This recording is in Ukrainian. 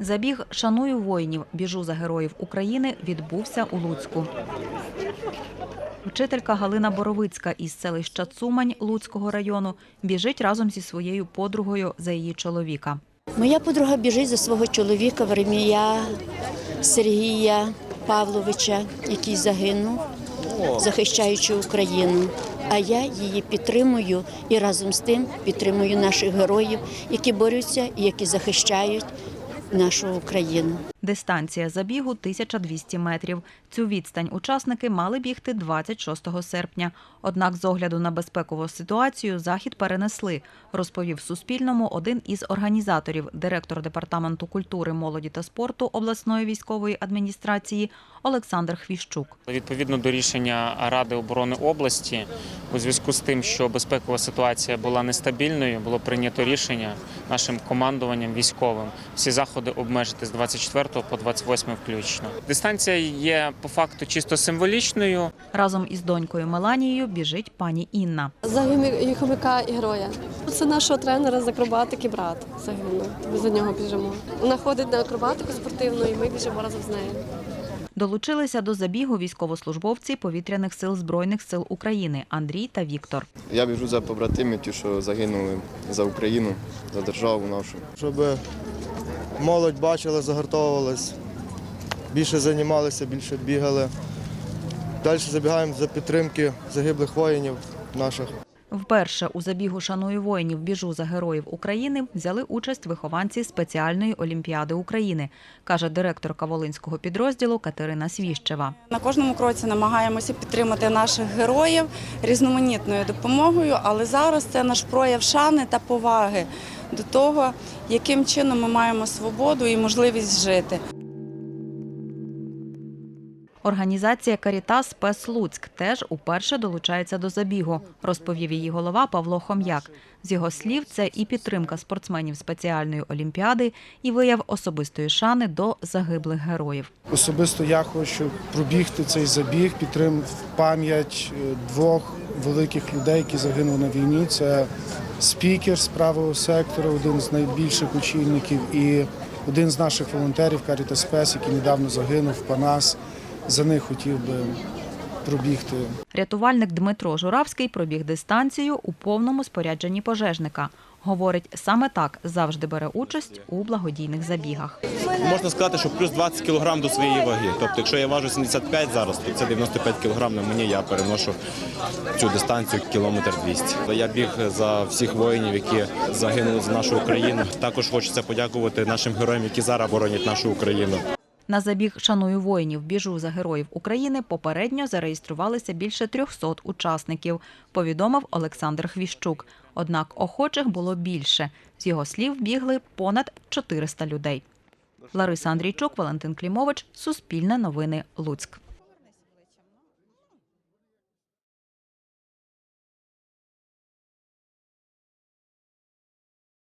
Забіг Шаную воїнів. Біжу за героїв України відбувся у Луцьку. Вчителька Галина Боровицька із селища Цумань Луцького району біжить разом зі своєю подругою за її чоловіка. Моя подруга біжить за свого чоловіка Веремія Сергія Павловича, який загинув, захищаючи Україну. А я її підтримую і разом з тим підтримую наших героїв, які борються і які захищають нашу Україну. Дистанція забігу 1200 метрів. Цю відстань учасники мали бігти 26 серпня. Однак, з огляду на безпекову ситуацію, захід перенесли, розповів Суспільному один із організаторів, директор департаменту культури, молоді та спорту обласної військової адміністрації Олександр Хвіщук. Відповідно до рішення Ради оборони області, у зв'язку з тим, що безпекова ситуація була нестабільною, було прийнято рішення нашим командуванням військовим всі заходи обмежити з 24 по 28 включно. Дистанція є по факту чисто символічною. Разом із донькою Меланією біжить пані Інна. Загинув хомяка і героя. Це нашого тренера з акробатики брат загинув. Ми за нього біжимо. Вона ходить на акробатику спортивну, і ми біжимо разом з нею. Долучилися до забігу військовослужбовці повітряних сил Збройних сил України Андрій та Віктор. Я біжу за побратимів, ті, що загинули за Україну, за державу нашу. щоб молодь бачила, загартовувалась, більше займалися, більше бігали. Далі забігаємо за підтримки загиблих воїнів наших. Вперше у забігу «Шаную воїнів. Біжу за героїв України взяли участь вихованці спеціальної олімпіади України, каже директорка Волинського підрозділу Катерина Свіщева. На кожному кроці намагаємося підтримати наших героїв різноманітною допомогою, але зараз це наш прояв шани та поваги до того, яким чином ми маємо свободу і можливість жити. Організація Карітас Спес Луцьк теж уперше долучається до забігу, розповів її голова Павло Хом'як. З його слів, це і підтримка спортсменів спеціальної олімпіади, і вияв особистої шани до загиблих героїв. Особисто я хочу пробігти цей забіг, підтримати пам'ять е, двох великих людей, які загинули на війні. Це спікер з правого сектору, один з найбільших очільників, і один з наших волонтерів Каріта Спес, який недавно загинув, Панас. За них хотів би пробігти. Рятувальник Дмитро Журавський пробіг дистанцію у повному спорядженні пожежника. Говорить, саме так завжди бере участь у благодійних забігах. Можна сказати, що плюс 20 кг до своєї ваги. Тобто, якщо я важу 75 зараз, то це 95 кг на мені, я переношу цю дистанцію кілометр 200. Я біг за всіх воїнів, які загинули за нашу Україну. Також хочеться подякувати нашим героям, які зараз боронять нашу Україну. На забіг «Шаную воїнів. Біжу за героїв України» попередньо зареєструвалися більше 300 учасників, повідомив Олександр Хвіщук. Однак охочих було більше. З його слів бігли понад 400 людей. Лариса Андрійчук, Валентин Клімович, Суспільне новини, Луцьк.